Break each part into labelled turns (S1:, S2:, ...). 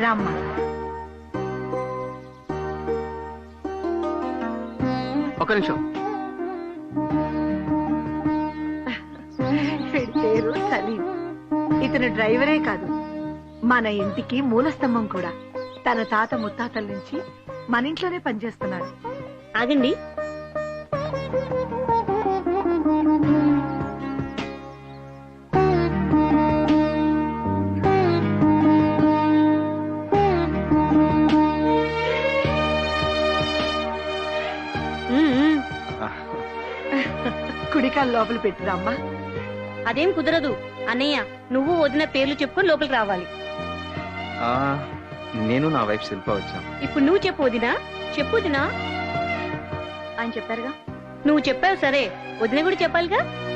S1: రామ్మా.
S2: ఒక నిమిషం.
S1: వీడి పేరు సలీం. ఇతను డ్రైవరే కాదు. మన ఇంటికి మూలస్తంభం కూడా. తన తాత ముత్తాతల నుంచి మన ఇంట్లోనే పనిచేస్తున్నాడు
S3: ఆగండి.
S1: కుడికాలు లోపల పెట్టురామ్మా
S3: అదేం కుదరదు. అన్నయ్య నువ్వు వదిన పేర్లు చెప్పుకొని లోపలికి రావాలి.
S4: ఆ, నేను నా వైఫ్ శిల్ప వచ్చాం
S3: ఇప్పుడు నువ్వు చెప్పు వదినా. చెప్పు వదినా.
S1: ఆయన చెప్పారుగా.
S3: నువ్వు చెప్పావు సరే. వదిన కూడా చెప్పాలిగా?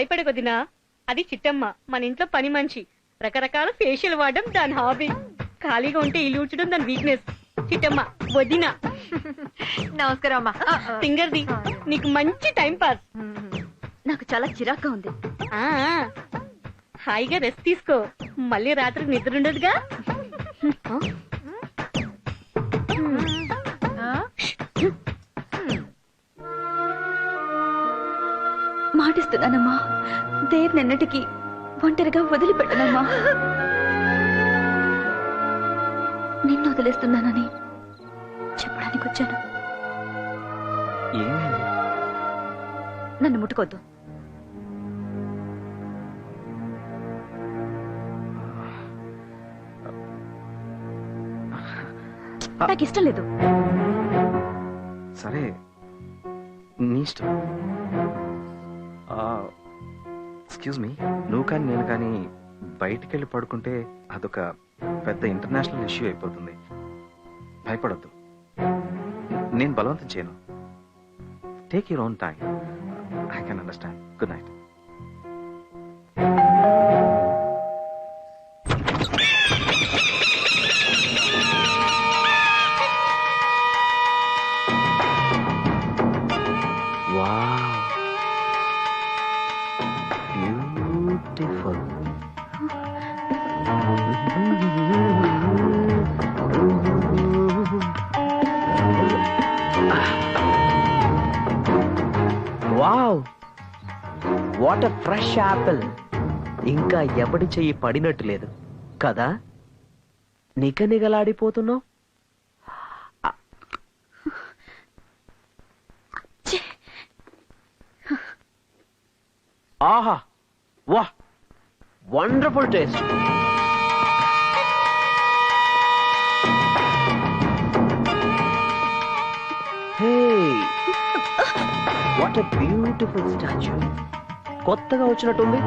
S3: భయపడకొదినా అది చిట్టమ్మ మన ఇంట్లో పని మనిషి. రకరకాల ఫేషియల్ వాడడం దాని హాబీ ఖాళీగా ఉంటే ఇల్లు ఊడ్చడం దాని వీక్నెస్ చిట్టమ్మ వదిన.
S1: నమస్కారం అమ్మా.
S3: సింగర్ది. నీకు మంచి టైం పాస్
S1: నాకు చాలా చిరాగ్గా ఉంది.
S3: ఆ. హాయిగా రెస్ట్ తీసుకో. మళ్ళీ రాత్రికి నిద్ర ఉండదుగా? ఆ?
S5: మాటిస్తున్నానమ్మా దేవ్ నిన్నటికి ఒంటరిగా వదిలిపెట్టనమ్మా. నిన్ను వదిలేస్తున్నానని చెప్పడానికి వచ్చాను. నన్ను ముట్టుకోద్దు నాకు ఇష్టం లేదు.
S4: సరే నీ ఇష్టం. ఎక్స్క్యూజ్ మీ నువ్వు కానీ నేను కానీ బయటికి వెళ్ళి పడుకుంటే అదొక పెద్ద ఇంటర్నేషనల్ ఇష్యూ అయిపోతుంది. భయపడద్దు. నేను బలవంతం చేయను. Take your own time I can understand good night
S2: what fresh apple ఇంకా ఎవడి చెయ్యి పడినట్టు లేదు. కదా? నిగనిగలాడిపోతున్నావు ఆహా. వా wonderful taste. Hey. What beautiful statue. కొత్తగా వచ్చినట్టుంది.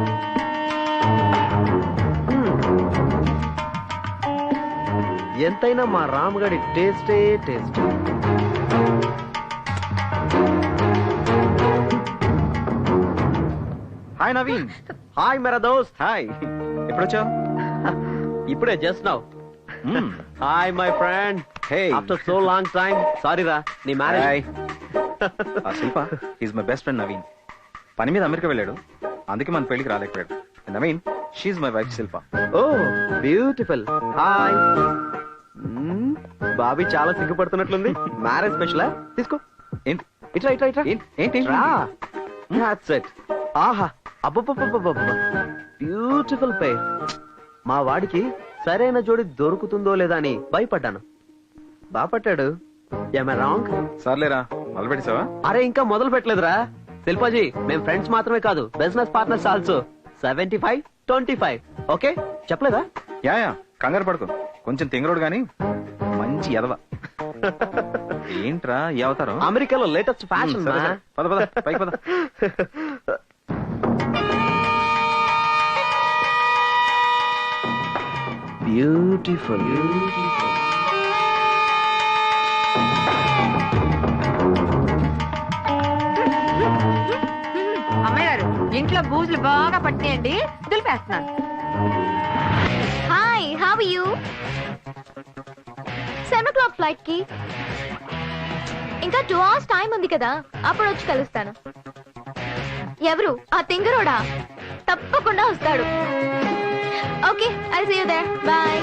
S2: ఎంతైనా మా రాముగడి టేస్టే టేస్ట్.
S4: హాయ్ నవీన్.
S2: హాయ్ మేరా దోస్త్.
S4: హాయ్. ఎప్పుడు వచ్చావు
S2: ఇప్పుడే just now. Hi my friend.
S4: Hey
S2: after so long time sorry రా నీ marriage.
S4: Shilpa is my best friend Naveen. పని మీద అమెరికా వెళ్ళాడు. అందుకే మన పెళ్ళికి రాలేకపోయాడు. Naveen she my wife Shilpa
S2: oh beautiful hi Bobby చాలా సిగ్గుపడుతున్నట్లుంది. మ్యారేజ్ స్పెషల్ తీసుకో.
S4: ఏంటి?
S2: ఇట్రా ఇట్రా ఇట్రా.
S4: ఏంటి? ఏంటి?
S2: రా. దాట్స్ ఇట్ ఆహా. అబ్బబ్బబ్బబ్బబ్బ బ్యూటిఫుల్ పేర్ మా వాడికి సరైన జోడి దొరుకుతుందో లేదా అని భయపడ్డాను. బాపట్టాడు. ఏమై రాంగ్
S4: సర్లేరా మొదలు పెట్టేసావా
S2: అరే ఇంకా మొదలు పెట్టలేదురా శిల్పాజీ మేం ఫ్రెండ్స్ మాత్రమే కాదు business partners also. Seventy five twenty five okay? చెప్పలేదా?
S4: యా యా కంగారు పడుకో. కొంచెం తింగరోడు గాని మంచి ఎదవ. ఏంట్రా ఈ అవతారం?
S2: అమెరికాలో లేటెస్ట్ ఫ్యాషన్
S4: సరే, సరే. పద పద పైకి పద.
S2: బ్యూటిఫుల్
S1: ఇంట్లో బాగా పట్టినాయండి. దులిపేస్తున్నాను.
S5: Hi how you seven o'clock ఫ్లైట్కి ఇంకా టూ అవర్స్ టైం ఉంది కదా అప్పుడు వచ్చి కలుస్తాను. ఎవరు? ఆ తింగరోడా? తప్పకుండా వస్తాడు. Okay I see you there bye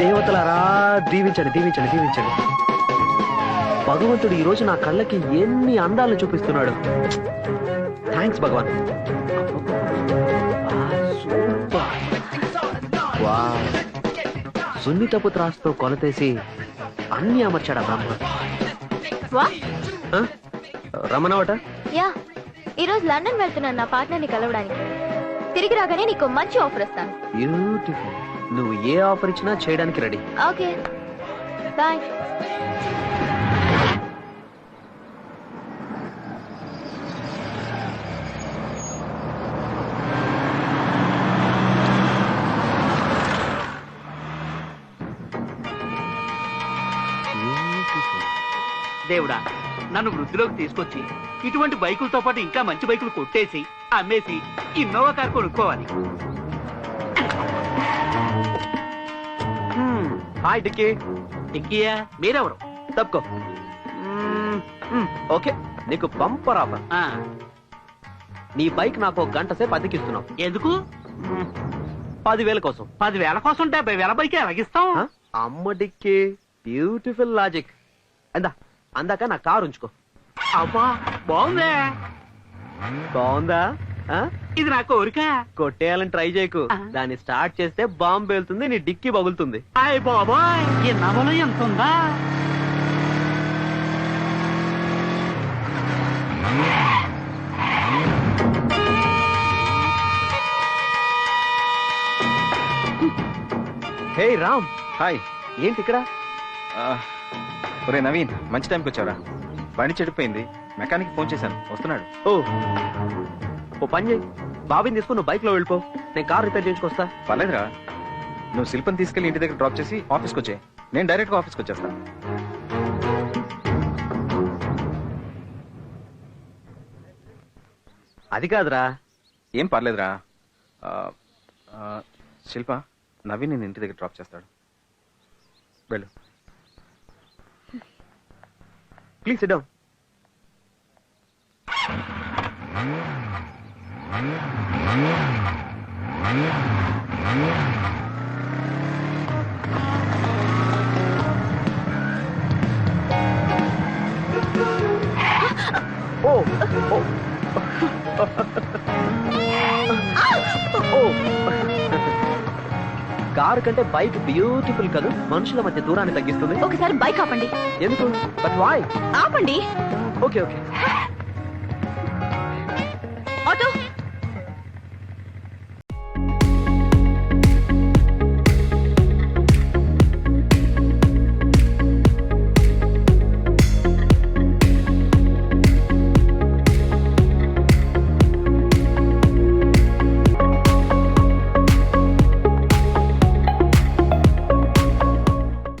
S2: దేవతలారా దీవించండి దీవించండి దీవించండి. భగవంతుడు ఈ రోజు నా కళ్ళకి ఎన్ని అందాలు చూపిస్తున్నాడు. థ్యాంక్స్ భగవాన్. సున్నితపు త్రాసుతో కొలతేసి అన్ని అమర్చాడా బ్రహ్మ? రమణవట?
S5: యా ఈరోజు లండన్ వెళ్తున్నాను నా పార్ట్నర్ని కలవడానికి. తిరిగి రాగానే నీకు మంచి ఆఫర్ ఇస్తాను
S2: బ్యూటిఫుల్ నువ్వు ఏ ఆఫర్ ఇచ్చినా చేయడానికి రెడీ.
S5: ఓకే. బాయ్.
S6: దేవుడా నన్ను వృద్ధిలోకి తీసుకొచ్చి ఇటువంటి బైకులతో పాటు ఇంకా మంచి బైకులు కొట్టేసి అమ్మేసి ఇన్నోవా కార్ కొనుక్కోవాలి.
S2: Hi dicky.
S6: డిక్కీయా? మీరెవరు?
S2: తప్పుకో. ఓకే. నీకు బంపర్ ఆఫర్.
S6: ఆ,
S2: నీ బైక్ నాకు ఒక గంట సేపు అద్దెకిస్తున్నావు
S6: ఎందుకు?
S2: పదివేల కోసం.
S6: పదివేల కోసం డెబ్బై వేల బైక్ ఎలాగిస్తాం?
S2: ఆ? అమ్మ డిక్కీ బ్యూటిఫుల్ లాజిక్. అందా అందాక నా కారు ఉంచుకో.
S6: అబ్బా బాగుందే.
S2: బాగుందా?
S6: ఇది నా కోరిక.
S2: కొట్టేయాలని ట్రై చేయకు. దాన్ని స్టార్ట్ చేస్తే బాంబు వెళ్తుంది నీ డిక్కీ పగులుతుంది.
S6: అయ్ బాబాయ్ ఈ నవలో ఎంత ఉందా
S2: హే రామ్.
S4: హాయ్.
S2: ఏంటి ఇక్కడ?
S4: ఆ, ఒరే నవీన్ మంచి టైంకి వచ్చావరా. బండి చెడిపోయింది. మెకానిక్ ఫోన్ చేశాను. వస్తున్నాడు.
S2: ఓ. ఓ పని చేయి. బాబీని తీసుకుని నువ్వు బైక్లో వెళ్ళిపో. నేను కార్ రిపేర్ చేయించుకొస్తా.
S4: పర్లేదురా. నువ్వు శిల్పని తీసుకెళ్ళి ఇంటి దగ్గర డ్రాప్ చేసి ఆఫీస్కి వచ్చే నేను డైరెక్ట్గా ఆఫీస్కి వచ్చేస్తా.
S2: అది కాదురా.
S4: ఏం పర్లేదురా. ఆ, ఆ, శిల్ప నవీన్ నేను ఇంటి దగ్గర డ్రాప్ చేస్తాడు. వెళ్ళు.
S2: ప్లీజ్ సిట్ కారు కంటే బైక్ బ్యూటిఫుల్ కదా? మనుషుల మధ్య దూరాన్ని తగ్గిస్తుంది.
S5: ఒకసారి బైక్ ఆపండి.
S2: ఎందుకు? బట్ వాయ్
S5: ఆపండి.
S2: Okay okay